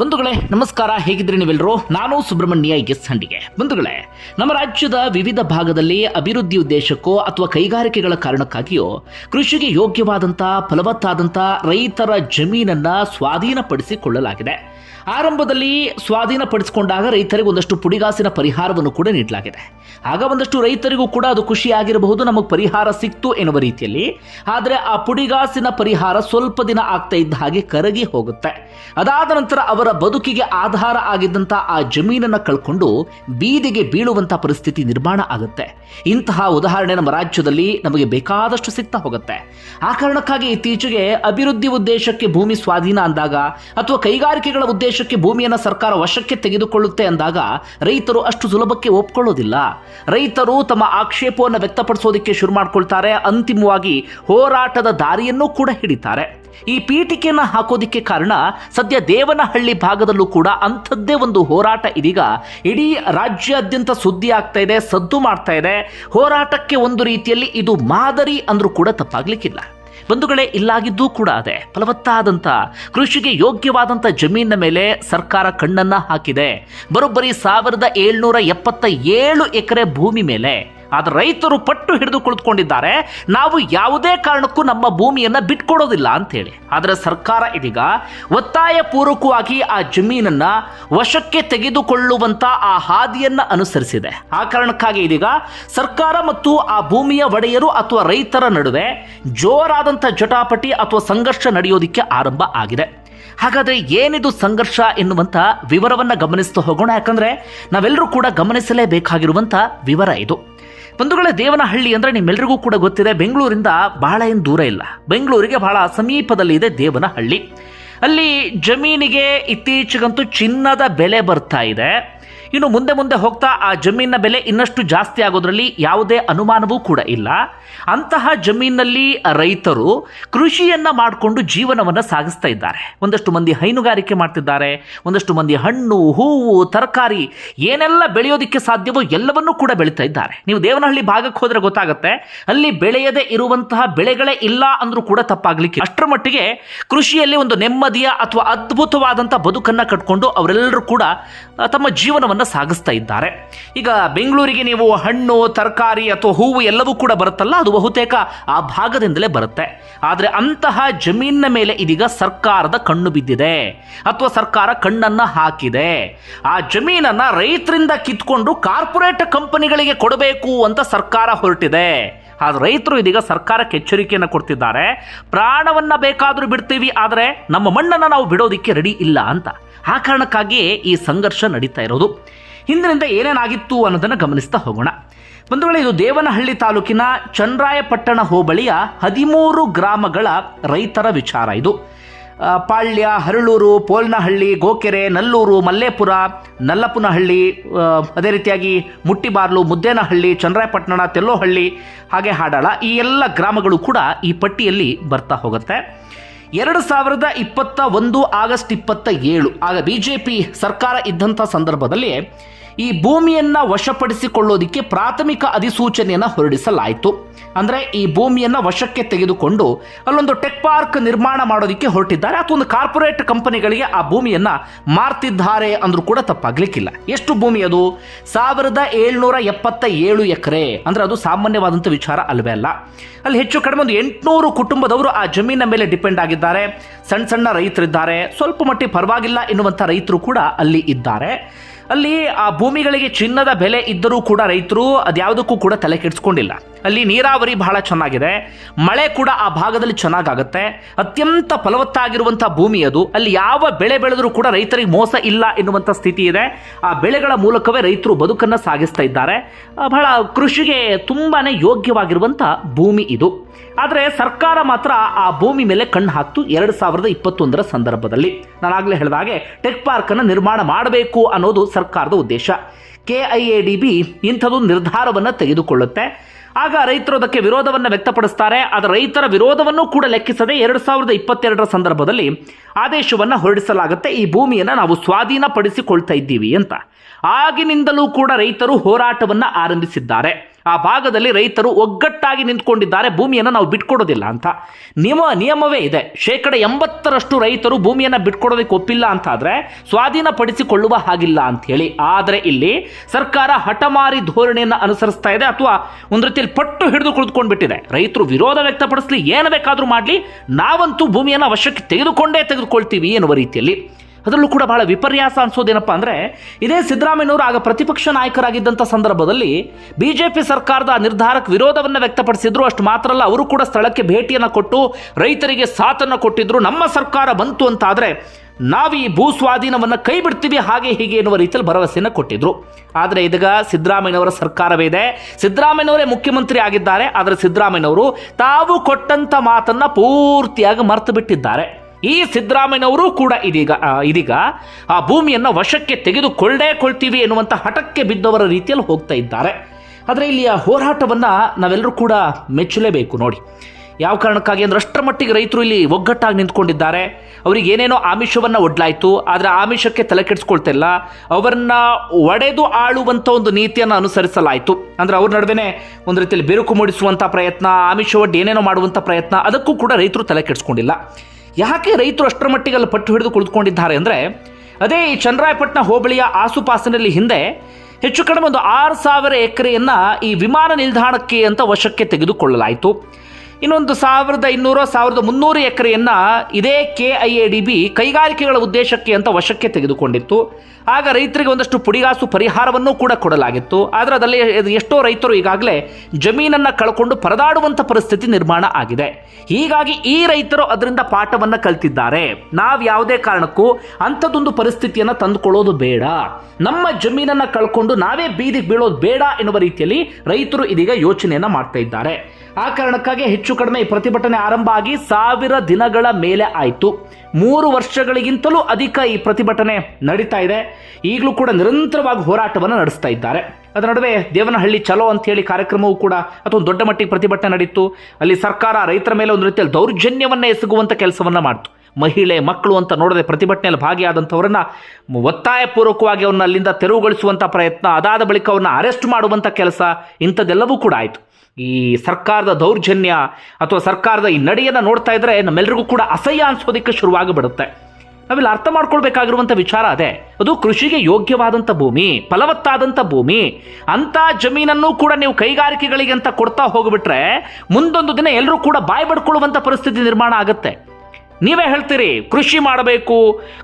ಬಂಧುಗಳೇ, ನಮಸ್ಕಾರ. ಹೇಗಿದ್ರಿ ನೀವೆಲ್ಲರೂ? ನಾನು ಸುಬ್ರಹ್ಮಣ್ಯ ಎಸ್ ಹಂಡಿಗೆ. ಬಂಧುಗಳೇ, ನಮ್ಮ ರಾಜ್ಯದ ವಿವಿಧ ಭಾಗದಲ್ಲಿ ಅಭಿವೃದ್ಧಿ ಉದ್ದೇಶಕ್ಕೋ ಅಥವಾ ಕೈಗಾರಿಕೆಗಳ ಕಾರಣಕ್ಕಾಗಿಯೋ ಕೃಷಿಗೆ ಯೋಗ್ಯವಾದಂಥ, ಫಲವತ್ತಾದಂಥ ರೈತರ ಜಮೀನನ್ನ ಸ್ವಾಧೀನಪಡಿಸಿಕೊಳ್ಳಲಾಗಿದೆ. ಆರಂಭದಲ್ಲಿ ಸ್ವಾಧೀನಪಡಿಸಿಕೊಂಡಾಗ ರೈತರಿಗೆ ಒಂದಷ್ಟು ಪುಡಿಗಾಸಿನ ಪರಿಹಾರವನ್ನು ಕೂಡ ನೀಡಲಾಗಿದೆ. ಆಗ ಒಂದಷ್ಟು ರೈತರಿಗೂ ಕೂಡ ಅದು ಖುಷಿಯಾಗಿರಬಹುದು, ನಮಗೆ ಪರಿಹಾರ ಸಿಕ್ತು ಎನ್ನುವ ರೀತಿಯಲ್ಲಿ. ಆದರೆ ಆ ಪುಡಿಗಾಸಿನ ಪರಿಹಾರ ಸ್ವಲ್ಪ ದಿನ ಆಗ್ತಾ ಇದ್ದ ಹಾಗೆ ಕರಗಿ ಹೋಗುತ್ತೆ. ಅದಾದ ನಂತರ ಅವರ ಬದುಕಿಗೆ ಆಧಾರ ಆಗಿದ್ದಂಥ ಆ ಜಮೀನನ್ನು ಕಳ್ಕೊಂಡು ಬೀದಿಗೆ ಬೀಳುವಂಥ ಪರಿಸ್ಥಿತಿ ನಿರ್ಮಾಣ ಆಗುತ್ತೆ. ಇಂತಹ ಉದಾಹರಣೆ ನಮ್ಮ ರಾಜ್ಯದಲ್ಲಿ ನಮಗೆ ಬೇಕಾದಷ್ಟು ಸಿಗ್ತಾ ಹೋಗುತ್ತೆ. ಆ ಕಾರಣಕ್ಕಾಗಿ ಇತ್ತೀಚೆಗೆ ಅಭಿವೃದ್ಧಿ ಉದ್ದೇಶಕ್ಕೆ ಭೂಮಿ ಸ್ವಾಧೀನ ಅಂದಾಗ ಅಥವಾ ಕೈಗಾರಿಕೆಗಳ ಉದ್ದೇಶಕ್ಕೆ ಭೂಮಿಯನ್ನು ಸರ್ಕಾರ ವಶಕ್ಕೆ ತೆಗೆದುಕೊಳ್ಳುತ್ತೆ ಅಂದಾಗ ರೈತರು ಅಷ್ಟು ಸುಲಭಕ್ಕೆ ಒಪ್ಕೊಳ್ಳೋದಿಲ್ಲ. ರೈತರು ತಮ್ಮ ಆಕ್ಷೇಪವನ್ನು ವ್ಯಕ್ತಪಡಿಸೋದಕ್ಕೆ ಶುರು ಮಾಡ್ಕೊಳ್ತಾರೆ. ಅಂತಿಮವಾಗಿ ಹೋರಾಟದ ದಾರಿಯನ್ನು ಕೂಡ ಹಿಡಿತಾರೆ. ಈ ಪೀಠಿಕೆಯನ್ನು ಹಾಕೋದಿಕ್ಕೆ ಕಾರಣ ಸದ್ಯ ದೇವನಹಳ್ಳಿ ಭಾಗದಲ್ಲೂ ಕೂಡ ಅಂಥದ್ದೇ ಒಂದು ಹೋರಾಟ ಇದೀಗ. ಇಡೀ ರಾಜ್ಯಾದ್ಯಂತ ಸುದ್ದಿ ಆಗ್ತಾ ಇದೆ, ಸದ್ದು ಮಾಡ್ತಾ ಇದೆ. ಹೋರಾಟಕ್ಕೆ ಒಂದು ರೀತಿಯಲ್ಲಿ ಇದು ಮಾದರಿ ಅಂದ್ರೂ ಕೂಡ ತಪ್ಪಾಗ್ಲಿಕ್ಕಿಲ್ಲ. ಬಂಧುಗಳೇ, ಇಲ್ಲಾಗಿದ್ದೂ ಕೂಡ ಅದೇ. ಫಲವತ್ತಾದಂಥ, ಕೃಷಿಗೆ ಯೋಗ್ಯವಾದಂಥ ಜಮೀನಿನ ಮೇಲೆ ಸರ್ಕಾರ ಕಣ್ಣನ್ನ ಹಾಕಿದೆ. ಬರೋಬ್ಬರಿ ಸಾವಿರದ ಏಳ್ನೂರ ಎಪ್ಪತ್ತ ಏಳು ಎಕರೆ ಭೂಮಿ ಮೇಲೆ ಆದ್ರೆ ರೈತರು ಪಟ್ಟು ಹಿಡಿದು ಕುಳಿತುಕೊಂಡಿದ್ದಾರೆ. ನಾವು ಯಾವುದೇ ಕಾರಣಕ್ಕೂ ನಮ್ಮ ಭೂಮಿಯನ್ನ ಬಿಟ್ಕೊಡೋದಿಲ್ಲ ಅಂತೇಳಿ ಆದರೆ ಸರ್ಕಾರ ಇದೀಗ ಒತ್ತಾಯ ಪೂರ್ವಕವಾಗಿ ಆ ಜಮೀನನ್ನ ವಶಕ್ಕೆ ತೆಗೆದುಕೊಳ್ಳುವಂತ ಆ ಹಾದಿಯನ್ನ ಅನುಸರಿಸಿದೆ. ಆ ಕಾರಣಕ್ಕಾಗಿ ಇದೀಗ ಸರ್ಕಾರ ಮತ್ತು ಆ ಭೂಮಿಯ ಒಡೆಯರು ಅಥವಾ ರೈತರ ನಡುವೆ ಜೋರಾದಂಥ ಜಟಾಪಟಿ ಅಥವಾ ಸಂಘರ್ಷ ನಡೆಯೋದಿಕ್ಕೆ ಆರಂಭ ಆಗಿದೆ. ಹಾಗಾದ್ರೆ ಏನಿದು ಸಂಘರ್ಷ ಎನ್ನುವಂಥ ವಿವರವನ್ನ ಗಮನಿಸ್ತಾ ಹೋಗೋಣ. ಯಾಕಂದ್ರೆ ನಾವೆಲ್ಲರೂ ಕೂಡ ಗಮನಿಸಲೇಬೇಕಾಗಿರುವಂತ ವಿವರ ಇದು. ಬಂಧುಗಳೇ ದೇವನಹಳ್ಳಿ ಅಂದ್ರೆ ನಿಮ್ಮೆಲ್ಲರಿಗೂ ಕೂಡ ಗೊತ್ತಿದೆ, ಬೆಂಗಳೂರಿಂದ ಬಹಳ ಏನು ದೂರ ಇಲ್ಲ. ಬೆಂಗಳೂರಿಗೆ ಬಹಳ ಸಮೀಪದಲ್ಲಿ ಇದೆ ದೇವನಹಳ್ಳಿ. ಅಲ್ಲಿ ಜಮೀನಿಗೆ ಇತ್ತೀಚೆಗಂತೂ ಚಿನ್ನದ ಬೆಲೆ ಬರ್ತಾ ಇದೆ. ಇನ್ನು ಮುಂದೆ ಮುಂದೆ ಹೋಗ್ತಾ ಆ ಜಮೀನಿನ ಬೆಲೆ ಇನ್ನಷ್ಟು ಜಾಸ್ತಿ ಆಗೋದ್ರಲ್ಲಿ ಯಾವುದೇ ಅನುಮಾನವೂ ಕೂಡ ಇಲ್ಲ. ಅಂತಹ ಜಮೀನಲ್ಲಿ ರೈತರು ಕೃಷಿಯನ್ನು ಮಾಡಿಕೊಂಡು ಜೀವನವನ್ನು ಸಾಗಿಸ್ತಾ ಇದ್ದಾರೆ. ಒಂದಷ್ಟು ಮಂದಿ ಹೈನುಗಾರಿಕೆ ಮಾಡ್ತಿದ್ದಾರೆ, ಒಂದಷ್ಟು ಮಂದಿ ಹಣ್ಣು, ಹೂವು, ತರಕಾರಿ ಏನೆಲ್ಲ ಬೆಳೆಯೋದಕ್ಕೆ ಸಾಧ್ಯವೋ ಎಲ್ಲವನ್ನೂ ಕೂಡ ಬೆಳೀತಾ ಇದ್ದಾರೆ. ನೀವು ದೇವನಹಳ್ಳಿ ಭಾಗಕ್ಕೆ ಹೋದ್ರೆ ಗೊತ್ತಾಗುತ್ತೆ, ಅಲ್ಲಿ ಬೆಳೆಯದೆ ಇರುವಂತಹ ಬೆಳೆಗಳೇ ಇಲ್ಲ ಅಂದ್ರೂ ಕೂಡ ತಪ್ಪಾಗಲಿಕ್ಕೆ ಅಷ್ಟರ ಮಟ್ಟಿಗೆ ಕೃಷಿಯಲ್ಲಿ ಒಂದು ನೆಮ್ಮದಿಯ ಅಥವಾ ಅದ್ಭುತವಾದಂಥ ಬದುಕನ್ನು ಕಟ್ಕೊಂಡು ಅವರೆಲ್ಲರೂ ಕೂಡ ತಮ್ಮ ಜೀವನವನ್ನು ಸಾಗಿಸ್ತಾ ಇದ್ದಾರೆ. ಈಗ ಬೆಂಗಳೂರಿಗೆ ನೀವು ಹಣ್ಣು, ತರಕಾರಿ ಅಥವಾ ಹೂವು ಎಲ್ಲವೂ ಕೂಡ ಬರುತ್ತಲ್ಲ, ಅದು ಬಹುತೇಕ ಆ ಭಾಗದಿಂದಲೇ ಬರುತ್ತೆ. ಆದರೆ ಅಂತಹ ಜಮೀನಿನ ಮೇಲೆ ಇದೀಗ ಸರ್ಕಾರದ ಕಣ್ಣು ಬಿದ್ದಿದೆ ಅಥವಾ ಸರ್ಕಾರ ಕಣ್ಣನ್ನು ಹಾಕಿದೆ. ಆ ಜಮೀನನ್ನು ರೈತರಿಂದ ಕಿತ್ಕೊಂಡು ಕಾರ್ಪೊರೇಟ್ ಕಂಪನಿಗಳಿಗೆ ಕೊಡಬೇಕು ಅಂತ ಸರ್ಕಾರ ಹೊರಟಿದೆ. ಆದ್ರೆ ರೈತರು ಇದೀಗ ಸರ್ಕಾರಕ್ಕೆ ಎಚ್ಚರಿಕೆಯನ್ನು ಕೊಡ್ತಿದ್ದಾರೆ. ಪ್ರಾಣವನ್ನ ಬೇಕಾದರೂ ಬಿಡ್ತೀವಿ, ಆದರೆ ನಮ್ಮ ಮಣ್ಣನ್ನು ನಾವು ಬಿಡೋದಿಕ್ಕೆ ರೆಡಿ ಇಲ್ಲ ಅಂತ. ಆ ಕಾರಣಕ್ಕಾಗಿಯೇ ಈ ಸಂಘರ್ಷ ನಡೀತಾ ಇರೋದು. ಹಿಂದಿನಿಂದ ಏನೇನಾಗಿತ್ತು ಅನ್ನೋದನ್ನು ಗಮನಿಸ್ತಾ ಹೋಗೋಣ. ಬಂಧುಗಳೇ ಇದು ದೇವನಹಳ್ಳಿ ತಾಲೂಕಿನ ಚಂದ್ರಾಯಪಟ್ಟಣ ಹೋಬಳಿಯ ಹದಿಮೂರು ಗ್ರಾಮಗಳ ರೈತರ ವಿಚಾರ ಇದು. ಪಾಳ್ಯ, ಹರಳೂರು, ಪೋಲ್ನಹಳ್ಳಿ, ಗೋಕೆರೆ, ನಲ್ಲೂರು, ಮಲ್ಲೇಪುರ, ನಲ್ಲಪುನಹಳ್ಳಿ ಅದೇ ರೀತಿಯಾಗಿ ಮುಟ್ಟಿಬಾರ್ಲು, ಮುದ್ದೇನಹಳ್ಳಿ, ಚಂದ್ರಾಯಪಟ್ಟಣ, ತೆಲ್ಲೋಹಳ್ಳಿ ಹಾಗೆ ಹಾಡಾಳ ಈ ಎಲ್ಲ ಗ್ರಾಮಗಳು ಕೂಡ ಈ ಪಟ್ಟಿಯಲ್ಲಿ ಬರ್ತಾ ಹೋಗುತ್ತೆ. ಎರಡು ಸಾವಿರದ ಇಪ್ಪತ್ತ ಒಂದು ಆಗಸ್ಟ್ ಇಪ್ಪತ್ತ ಏಳು. ಆಗ ಬಿ ಜೆ ಪಿ ಸರ್ಕಾರ ಇದ್ದಂಥ ಸಂದರ್ಭದಲ್ಲಿ ಈ ಭೂಮಿಯನ್ನು ವಶಪಡಿಸಿಕೊಳ್ಳೋದಿಕ್ಕೆ ಪ್ರಾಥಮಿಕ ಅಧಿಸೂಚನೆಯನ್ನು ಹೊರಡಿಸಲಾಯಿತು. ಅಂದರೆ ಈ ಭೂಮಿಯನ್ನು ವಶಕ್ಕೆ ತೆಗೆದುಕೊಂಡು ಅಲ್ಲೊಂದು ಟೆಕ್ ಪಾರ್ಕ್ ನಿರ್ಮಾಣ ಮಾಡೋದಕ್ಕೆ ಹೊರಟಿದ್ದಾರೆ. ಅಥವಾ ಒಂದು ಕಾರ್ಪೊರೇಟ್ ಕಂಪನಿಗಳಿಗೆ ಆ ಭೂಮಿಯನ್ನು ಮಾರ್ತಿದ್ದಾರೆ ಅಂದ್ರೂ ಕೂಡ ತಪ್ಪಾಗ್ಲಿಕ್ಕಿಲ್ಲ. ಎಷ್ಟು ಭೂಮಿ ಅದು? ಸಾವಿರದ ಏಳ್ನೂರ ಎಪ್ಪತ್ತ ಏಳು ಎಕರೆ. ಅಂದರೆ ಅದು ಸಾಮಾನ್ಯವಾದಂಥ ವಿಚಾರ ಅಲ್ವೇ ಅಲ್ಲ. ಅಲ್ಲಿ ಹೆಚ್ಚು ಕಡಿಮೆ ಒಂದು ಎಂಟುನೂರು ಕುಟುಂಬದವರು ಆ ಜಮೀನ ಮೇಲೆ ಡಿಪೆಂಡ್ ಆಗಿದ್ದಾರೆ. ಸಣ್ಣ ಸಣ್ಣ ರೈತರಿದ್ದಾರೆ. ಸ್ವಲ್ಪ ಮಟ್ಟಿಗೆ ಪರವಾಗಿಲ್ಲ ಎನ್ನುವಂಥ ರೈತರು ಕೂಡ ಅಲ್ಲಿ ಇದ್ದಾರೆ. ಅಲ್ಲಿ ಆ ಭೂಮಿಗಳಿಗೆ ಚಿನ್ನದ ಬೆಲೆ ಇದ್ದರೂ ಕೂಡ ರೈತರು ಅದ್ಯಾವುದಕ್ಕೂ ಕೂಡ ತಲೆ ಕೆಡಿಸ್ಕೊಂಡಿಲ್ಲ. ಅಲ್ಲಿ ನೀರಾವರಿ ಬಹಳ ಚೆನ್ನಾಗಿದೆ. ಮಳೆ ಕೂಡ ಆ ಭಾಗದಲ್ಲಿ ಚೆನ್ನಾಗಾಗುತ್ತೆ. ಅತ್ಯಂತ ಫಲವತ್ತಾಗಿರುವಂಥ ಭೂಮಿ ಅದು. ಅಲ್ಲಿ ಯಾವ ಬೆಳೆ ಬೆಳೆದರೂ ಕೂಡ ರೈತರಿಗೆ ಮೋಸ ಇಲ್ಲ ಎನ್ನುವಂಥ ಸ್ಥಿತಿ ಇದೆ. ಆ ಬೆಳೆಗಳ ಮೂಲಕವೇ ರೈತರು ಬದುಕನ್ನು ಸಾಗಿಸ್ತಾ ಇದ್ದಾರೆ. ಬಹಳ ಕೃಷಿಗೆ ತುಂಬಾನೇ ಯೋಗ್ಯವಾಗಿರುವಂಥ ಭೂಮಿ ಇದು. ಆದರೆ ಸರ್ಕಾರ ಮಾತ್ರ ಆ ಭೂಮಿ ಮೇಲೆ ಕಣ್ಣು ಹಾಕ್ತು ಎರಡು ಸಾವಿರದ ಇಪ್ಪತ್ತೊಂದರ ಸಂದರ್ಭದಲ್ಲಿ. ನಾನಾಗಲೇ ಹೇಳಿದ ಹಾಗೆ ಟೆಕ್ ಪಾರ್ಕನ್ನು ನಿರ್ಮಾಣ ಮಾಡಬೇಕು ಅನ್ನೋದು ಸರ್ಕಾರದ ಉದ್ದೇಶ. K I A D B ಇಂಥದ್ದು ನಿರ್ಧಾರವನ್ನು ತೆಗೆದುಕೊಳ್ಳುತ್ತೆ. ಆಗ ರೈತರು ಅದಕ್ಕೆ ವಿರೋಧವನ್ನು ವ್ಯಕ್ತಪಡಿಸ್ತಾರೆ. ಆದರೆ ರೈತರ ವಿರೋಧವನ್ನು ಕೂಡ ಲೆಕ್ಕಿಸದೆ ಎರಡು ಸಾವಿರದ ಇಪ್ಪತ್ತೆರಡರ ಸಂದರ್ಭದಲ್ಲಿ ಆದೇಶವನ್ನು ಹೊರಡಿಸಲಾಗುತ್ತೆ. ಈ ಭೂಮಿಯನ್ನು ನಾವು ಸ್ವಾಧೀನಪಡಿಸಿಕೊಳ್ತಾ ಇದ್ದೀವಿ ಅಂತ. ಆಗಿನಿಂದಲೂ ಕೂಡ ರೈತರು ಹೋರಾಟವನ್ನು ಆರಂಭಿಸಿದ್ದಾರೆ. ಆ ಭಾಗದಲ್ಲಿ ರೈತರು ಒಗ್ಗಟ್ಟಾಗಿ ನಿಂತ್ಕೊಂಡಿದ್ದಾರೆ, ಭೂಮಿಯನ್ನು ನಾವು ಬಿಟ್ಕೊಡೋದಿಲ್ಲ ಅಂತ. ನಿಯಮ, ನಿಯಮವೇ ಇದೆ. ಶೇಕಡ ಎಂಬತ್ತರಷ್ಟು ರೈತರು ಭೂಮಿಯನ್ನು ಬಿಟ್ಕೊಡೋದಕ್ಕೆ ಒಪ್ಪಿಲ್ಲ ಅಂತ ಆದರೆ ಸ್ವಾಧೀನಪಡಿಸಿಕೊಳ್ಳುವ ಹಾಗಿಲ್ಲ ಅಂತ ಹೇಳಿ ಆದರೆ ಇಲ್ಲಿ ಸರ್ಕಾರ ಹಠಮಾರಿ ಧೋರಣೆಯನ್ನು ಅನುಸರಿಸ್ತಾ ಇದೆ ಅಥವಾ ಒಂದು ರೀತಿಯಲ್ಲಿ ಪಟ್ಟು ಹಿಡಿದು ಕುಳಿತುಕೊಂಡು ಬಿಟ್ಟಿದೆ ರೈತರು ವಿರೋಧ ವ್ಯಕ್ತಪಡಿಸಲಿ, ಏನು ಬೇಕಾದರೂ ಮಾಡಲಿ, ನಾವಂತೂ ಭೂಮಿಯನ್ನು ಅವಶ್ಯಕ್ಕೆ ತೆಗೆದುಕೊಂಡೇ ತೆಗೆದುಕೊಳ್ತೀವಿ ಎನ್ನುವ ರೀತಿಯಲ್ಲಿ. ಅದರಲ್ಲೂ ಕೂಡ ಬಹಳ ವಿಪರ್ಯಾಸ ಅನ್ಸೋದೇನಪ್ಪ ಅಂದರೆ, ಇದೇ ಸಿದ್ದರಾಮಯ್ಯನವರು ಆಗ ಪ್ರತಿಪಕ್ಷ ನಾಯಕರಾಗಿದ್ದಂಥ ಸಂದರ್ಭದಲ್ಲಿ ಬಿ ಜೆ ಪಿ ಸರ್ಕಾರದ ನಿರ್ಧಾರಕ್ಕೆ ವಿರೋಧವನ್ನು ವ್ಯಕ್ತಪಡಿಸಿದ್ರು. ಅಷ್ಟು ಮಾತ್ರ ಅಲ್ಲ, ಅವರು ಕೂಡ ಸ್ಥಳಕ್ಕೆ ಭೇಟಿಯನ್ನು ಕೊಟ್ಟು ರೈತರಿಗೆ ಸಾಥನ್ನು ಕೊಟ್ಟಿದ್ರು. ನಮ್ಮ ಸರ್ಕಾರ ಬಂತು ಅಂತಾದರೆ ನಾವು ಈ ಭೂ ಸ್ವಾಧೀನವನ್ನು ಕೈ ಬಿಡ್ತೀವಿ, ಹಾಗೆ ಹೀಗೆ ಎನ್ನುವ ರೀತಿಯಲ್ಲಿ ಭರವಸೆಯನ್ನು ಕೊಟ್ಟಿದ್ರು. ಆದರೆ ಇದೀಗ ಸಿದ್ದರಾಮಯ್ಯನವರ ಸರ್ಕಾರವೇ ಇದೆ. ಸಿದ್ದರಾಮಯ್ಯನವರೇ ಮುಖ್ಯಮಂತ್ರಿ ಆಗಿದ್ದಾರೆ, ಆದರೆ ಸಿದ್ದರಾಮಯ್ಯನವರು ತಾವು ಕೊಟ್ಟಂಥ ಮಾತನ್ನು ಪೂರ್ತಿಯಾಗಿ ಮರೆತು ಬಿಟ್ಟಿದ್ದಾರೆ. ಈ ಸಿದ್ದರಾಮಯ್ಯನವರು ಕೂಡ ಇದೀಗ ಇದೀಗ ಆ ಭೂಮಿಯನ್ನು ವಶಕ್ಕೆ ತೆಗೆದುಕೊಳ್ಳೇ ಕೊಳ್ತೀವಿ ಎನ್ನುವಂಥ ಹಠಕ್ಕೆ ಬಿದ್ದವರ ರೀತಿಯಲ್ಲಿ ಹೋಗ್ತಾ ಇದ್ದಾರೆ. ಆದರೆ ಇಲ್ಲಿಯ ಹೋರಾಟವನ್ನು ನಾವೆಲ್ಲರೂ ಕೂಡ ಮೆಚ್ಚಲೇಬೇಕು ನೋಡಿ. ಯಾವ ಕಾರಣಕ್ಕಾಗಿ ಅಂದ್ರೆ ಅಷ್ಟರ ಮಟ್ಟಿಗೆ ರೈತರು ಇಲ್ಲಿ ಒಗ್ಗಟ್ಟಾಗಿ ನಿಂತ್ಕೊಂಡಿದ್ದಾರೆ. ಅವರಿಗೆ ಏನೇನೋ ಆಮಿಷವನ್ನು ಒಡ್ಲಾಯಿತು. ಆದರೆ ಆಮಿಷಕ್ಕೆ ತಲೆ ಕೆಡಿಸ್ಕೊಳ್ತಿಲ್ಲ ಅವರನ್ನ ಒಡೆದು ಆಳುವಂಥ ಒಂದು ನೀತಿಯನ್ನು ಅನುಸರಿಸಲಾಯಿತು. ಅಂದರೆ ಅವ್ರ ನಡುವೆ ಒಂದು ರೀತಿಯಲ್ಲಿ ಬಿರುಕು ಮೂಡಿಸುವಂಥ ಪ್ರಯತ್ನ, ಆಮಿಷ ಒಡ್ಡಿ ಏನೇನೋ ಮಾಡುವಂಥ ಪ್ರಯತ್ನ, ಅದಕ್ಕೂ ಕೂಡ ರೈತರು ತಲೆ ಕೆಡಿಸ್ಕೊಂಡಿಲ್ಲ. ಯಾಕೆ ರೈತರು ಅಷ್ಟರ ಮಟ್ಟಿಗೆ ಅಲ್ಲಿ ಪಟ್ಟು ಹಿಡಿದು ಕುಳಿತುಕೊಂಡಿದ್ದಾರೆ ಅಂದರೆ, ಅದೇ ಈ ಚಂದ್ರಾಯಪಟ್ಟಣ ಹೋಬಳಿಯ ಆಸುಪಾಸಿನಲ್ಲಿ ಹಿಂದೆ ಹೆಚ್ಚು ಕಡಿಮೆ ಒಂದು ಆರು ಸಾವಿರ ಎಕರೆಯನ್ನು ಈ ವಿಮಾನ ನಿಲ್ದಾಣಕ್ಕೆ ಅಂತ ವಶಕ್ಕೆ ತೆಗೆದುಕೊಳ್ಳಲಾಯಿತು. ಇನ್ನೊಂದು ಸಾವಿರದ ಇನ್ನೂರು, ಸಾವಿರದ ಮುನ್ನೂರು ಎಕರೆಯನ್ನು ಇದೇ K I A D B ಕೈಗಾರಿಕೆಗಳ ಉದ್ದೇಶಕ್ಕೆ ಅಂತ ವಶಕ್ಕೆ ತೆಗೆದುಕೊಂಡಿತ್ತು. ಆಗ ರೈತರಿಗೆ ಒಂದಷ್ಟು ಪುಡಿಗಾಸು ಪರಿಹಾರವನ್ನು ಕೂಡ ಕೊಡಲಾಗಿತ್ತು. ಆದರೆ ಅದರಲ್ಲಿ ಎಷ್ಟೋ ರೈತರು ಈಗಾಗಲೇ ಜಮೀನನ್ನು ಕಳ್ಕೊಂಡು ಪರದಾಡುವಂಥ ಪರಿಸ್ಥಿತಿ ನಿರ್ಮಾಣ ಆಗಿದೆ. ಹೀಗಾಗಿ ಈ ರೈತರು ಅದರಿಂದ ಪಾಠವನ್ನು ಕಲ್ತಿದ್ದಾರೆ. ನಾವು ಯಾವುದೇ ಕಾರಣಕ್ಕೂ ಅಂಥದ್ದೊಂದು ಪರಿಸ್ಥಿತಿಯನ್ನು ತಂದುಕೊಳ್ಳೋದು ಬೇಡ. ನಮ್ಮ ಜಮೀನನ್ನು ಕಳ್ಕೊಂಡು ನಾವೇ ಬೀದಿಗೆ ಬೀಳೋದು ಬೇಡ ಎನ್ನುವ ರೀತಿಯಲ್ಲಿ ರೈತರು ಇದೀಗ ಯೋಚನೆಯನ್ನು ಮಾಡ್ತಾ ಇದ್ದಾರೆ. ಆ ಕಾರಣಕ್ಕಾಗಿ ಹೆಚ್ಚು ಕಡಿಮೆ ಈ ಪ್ರತಿಭಟನೆ ಆರಂಭ ಆಗಿ ಸಾವಿರ ದಿನಗಳ ಮೇಲೆ ಆಯಿತು. ಮೂರು ವರ್ಷಗಳಿಗಿಂತಲೂ ಅಧಿಕ ಈ ಪ್ರತಿಭಟನೆ ನಡೀತಾ ಇದೆ. ಈಗಲೂ ಕೂಡ ನಿರಂತರವಾಗಿ ಹೋರಾಟವನ್ನು ನಡೆಸ್ತಾ ಇದ್ದಾರೆ. ಅದರ ನಡುವೆ ದೇವನಹಳ್ಳಿ ಚಲೋ ಅಂತ ಹೇಳಿ ಕಾರ್ಯಕ್ರಮವೂ ಕೂಡ ಅಥವಾ ದೊಡ್ಡ ಮಟ್ಟಿಗೆ ಪ್ರತಿಭಟನೆ ನಡೀತು. ಅಲ್ಲಿ ಸರ್ಕಾರ ರೈತರ ಮೇಲೆ ಒಂದು ರೀತಿಯಲ್ಲಿ ದೌರ್ಜನ್ಯವನ್ನು ಎಸಗುವಂಥ ಕೆಲಸವನ್ನು ಮಾಡಿತು. ಮಹಿಳೆ, ಮಕ್ಕಳು ಅಂತ ನೋಡದೆ ಪ್ರತಿಭಟನೆಯಲ್ಲಿ ಭಾಗಿಯಾದಂಥವ್ರನ್ನ ಒತ್ತಾಯಪೂರ್ವಕವಾಗಿ ಅವ್ರನ್ನ ಅಲ್ಲಿಂದ ತೆರವುಗೊಳಿಸುವಂಥ ಪ್ರಯತ್ನ, ಅದಾದ ಬಳಿಕ ಅವ್ರನ್ನ ಅರೆಸ್ಟ್ ಮಾಡುವಂಥ ಕೆಲಸ ಇಂಥದ್ದೆಲ್ಲವೂ ಕೂಡ ಆಯಿತು. ಈ ಸರ್ಕಾರದ ದೌರ್ಜನ್ಯ ಅಥವಾ ಸರ್ಕಾರದ ಈ ನಡೆಯನ್ನು ನೋಡ್ತಾ ಇದ್ರೆ ನಮ್ಮೆಲ್ಲರಿಗೂ ಕೂಡ ಅಸಹ್ಯ ಅನ್ಸೋದಕ್ಕೆ ಶುರುವಾಗಿಬಿಡುತ್ತೆ. ನಾವಿಲ್ಲಿ ಅರ್ಥ ಮಾಡ್ಕೊಳ್ಬೇಕಾಗಿರುವಂಥ ವಿಚಾರ ಅದೇ. ಅದು ಕೃಷಿಗೆ ಯೋಗ್ಯವಾದಂಥ ಭೂಮಿ ಫಲವತ್ತಾದಂಥ ಭೂಮಿ, ಅಂಥ ಜಮೀನನ್ನು ಕೂಡ ನೀವು ಕೈಗಾರಿಕೆಗಳಿಗೆ ಅಂತ ಕೊಡ್ತಾ ಹೋಗ್ಬಿಟ್ರೆ ಮುಂದೊಂದು ದಿನ ಎಲ್ಲರೂ ಕೂಡ ಬಾಯಿ ಬಡ್ಕೊಳ್ಳುವಂಥ ಪರಿಸ್ಥಿತಿ ನಿರ್ಮಾಣ ಆಗುತ್ತೆ. ನೀವೇ ಹೇಳ್ತೀರಿ, ಕೃಷಿ ಮಾಡಬೇಕು,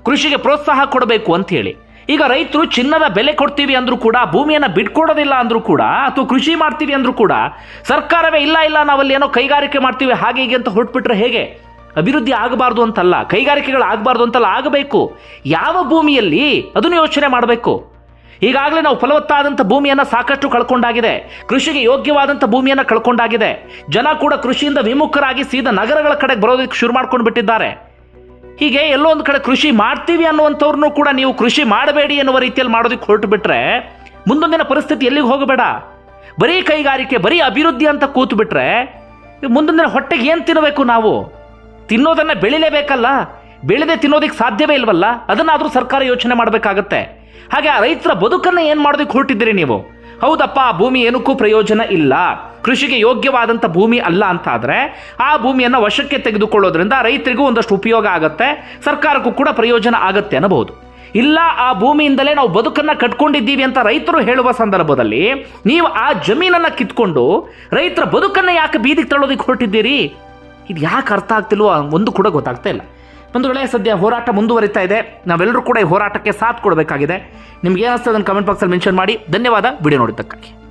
ಕೃಷಿಗೆ ಪ್ರೋತ್ಸಾಹ ಕೊಡಬೇಕು ಅಂತ ಹೇಳಿ. ಈಗ ರೈತರು ಚಿನ್ನದ ಬೆಲೆ ಕೊಡ್ತೀವಿ ಅಂದರೂ ಕೂಡ, ಭೂಮಿಯನ್ನು ಬಿಟ್ಕೊಡೋದಿಲ್ಲ ಅಂದರೂ ಕೂಡ, ಅಥವಾ ಕೃಷಿ ಮಾಡ್ತೀವಿ ಅಂದರೂ ಕೂಡ, ಸರ್ಕಾರವೇ ಇಲ್ಲ ಇಲ್ಲ, ನಾವಲ್ಲಿ ಏನೋ ಕೈಗಾರಿಕೆ ಮಾಡ್ತೀವಿ, ಹಾಗೆ ಹೀಗೆ ಅಂತ ಹೊರಟ್ಬಿಟ್ರೆ ಹೇಗೆ? ಅಭಿವೃದ್ಧಿ ಆಗಬಾರ್ದು ಅಂತಲ್ಲ, ಕೈಗಾರಿಕೆಗಳು ಆಗಬಾರ್ದು ಅಂತಲ್ಲ ಆಗಬೇಕು. ಯಾವ ಭೂಮಿಯಲ್ಲಿ ಅದನ್ನು ಯೋಚನೆ ಮಾಡಬೇಕು? ಈಗಾಗಲೇ ನಾವು ಫಲವತ್ತಾದಂಥ ಭೂಮಿಯನ್ನು ಸಾಕಷ್ಟು ಕಳ್ಕೊಂಡಾಗಿದೆ. ಕೃಷಿಗೆ ಯೋಗ್ಯವಾದಂಥ ಭೂಮಿಯನ್ನು ಕಳ್ಕೊಂಡಾಗಿದೆ. ಜನ ಕೂಡ ಕೃಷಿಯಿಂದ ವಿಮುಖರಾಗಿ ಸೀದಾ ನಗರಗಳ ಕಡೆಗೆ ಬರೋದಕ್ಕೆ ಶುರು ಮಾಡ್ಕೊಂಡು ಬಿಟ್ಟಿದ್ದಾರೆ ಹೀಗೆ ಎಲ್ಲೋ ಒಂದು ಕಡೆ ಕೃಷಿ ಮಾಡ್ತೀವಿ ಅನ್ನುವಂಥವ್ರನ್ನೂ ಕೂಡ ನೀವು ಕೃಷಿ ಮಾಡಬೇಡಿ ಎನ್ನುವ ರೀತಿಯಲ್ಲಿ ಮಾಡೋದಕ್ಕೆ ಹೊರಟು ಬಿಟ್ರೆ ಮುಂದೊಂದಿನ ಪರಿಸ್ಥಿತಿ ಎಲ್ಲಿಗೆ ಹೋಗಬೇಡ. ಬರೀ ಕೈಗಾರಿಕೆ, ಬರೀ ಅಭಿವೃದ್ಧಿ ಅಂತ ಕೂತು ಬಿಟ್ರೆ ಮುಂದೊಂದಿನ ಹೊಟ್ಟೆಗೆ ಏನು ತಿನ್ನಬೇಕು ನಾವು? ತಿನ್ನೋದನ್ನು ಬೆಳಿಲೇಬೇಕಲ್ಲ? ಬೆಳೆದೇ ತಿನ್ನೋದಕ್ಕೆ ಸಾಧ್ಯವೇ ಇಲ್ವಲ್ಲ? ಅದನ್ನಾದರೂ ಸರ್ಕಾರ ಯೋಚನೆ ಮಾಡಬೇಕಾಗತ್ತೆ. ಹಾಗೆ ಆ ರೈತರ ಬದುಕನ್ನು ಏನು ಮಾಡೋದಕ್ಕೆ ಹೊರಟಿದ್ದೀರಿ ನೀವು? ಹೌದಪ್ಪ, ಆ ಭೂಮಿ ಏನಕ್ಕೂ ಪ್ರಯೋಜನ ಇಲ್ಲ. ಕೃಷಿಗೆ ಯೋಗ್ಯವಾದಂಥ ಭೂಮಿ ಅಲ್ಲ ಅಂತ ಆದರೆ ಆ ಭೂಮಿಯನ್ನು ವಶಕ್ಕೆ ತೆಗೆದುಕೊಳ್ಳೋದ್ರಿಂದ ರೈತರಿಗೂ ಒಂದಷ್ಟು ಉಪಯೋಗ ಆಗುತ್ತೆ, ಸರ್ಕಾರಕ್ಕೂ ಕೂಡ ಪ್ರಯೋಜನ ಆಗುತ್ತೆ ಅನ್ನಬಹುದು. ಇಲ್ಲ, ಆ ಭೂಮಿಯಿಂದಲೇ ನಾವು ಬದುಕನ್ನು ಕಟ್ಕೊಂಡಿದ್ದೀವಿ ಅಂತ ರೈತರು ಹೇಳುವ ಸಂದರ್ಭದಲ್ಲಿ ನೀವು ಆ ಜಮೀನನ್ನು ಕಿತ್ಕೊಂಡು ರೈತರ ಬದುಕನ್ನು ಯಾಕೆ ಬೀದಿಗೆ ತಳ್ಳೋದಕ್ಕೆ ಹೊರಟಿದ್ದೀರಿ? ಇದು ಯಾಕೆ ಅರ್ಥ ಆಗ್ತಿಲ್ವೋ ಒಂದು ಕೂಡ ಗೊತ್ತಾಗ್ತಾ ಇಲ್ಲ. ಬಂಧುಗಳೇ, ಸದ್ಯ ಹೋರಾಟ ಮುಂದುವರಿತಾ ಇದೆ. ನಾವೆಲ್ಲರೂ ಕೂಡ ಈ ಹೋರಾಟಕ್ಕೆ ಸಾಥ್ ಕೊಡಬೇಕಾಗಿದೆ. ನಿಮ್ಗೆ ಏನಿಸ್ತದೆ ಅದನ್ನು ಕಮೆಂಟ್ ಬಾಕ್ಸಲ್ಲಿ ಮೆನ್ಷನ್ ಮಾಡಿ. ಧನ್ಯವಾದ. ವಿಡಿಯೋ ನೋಡಿದ್ದಕ್ಕಾಗಿ.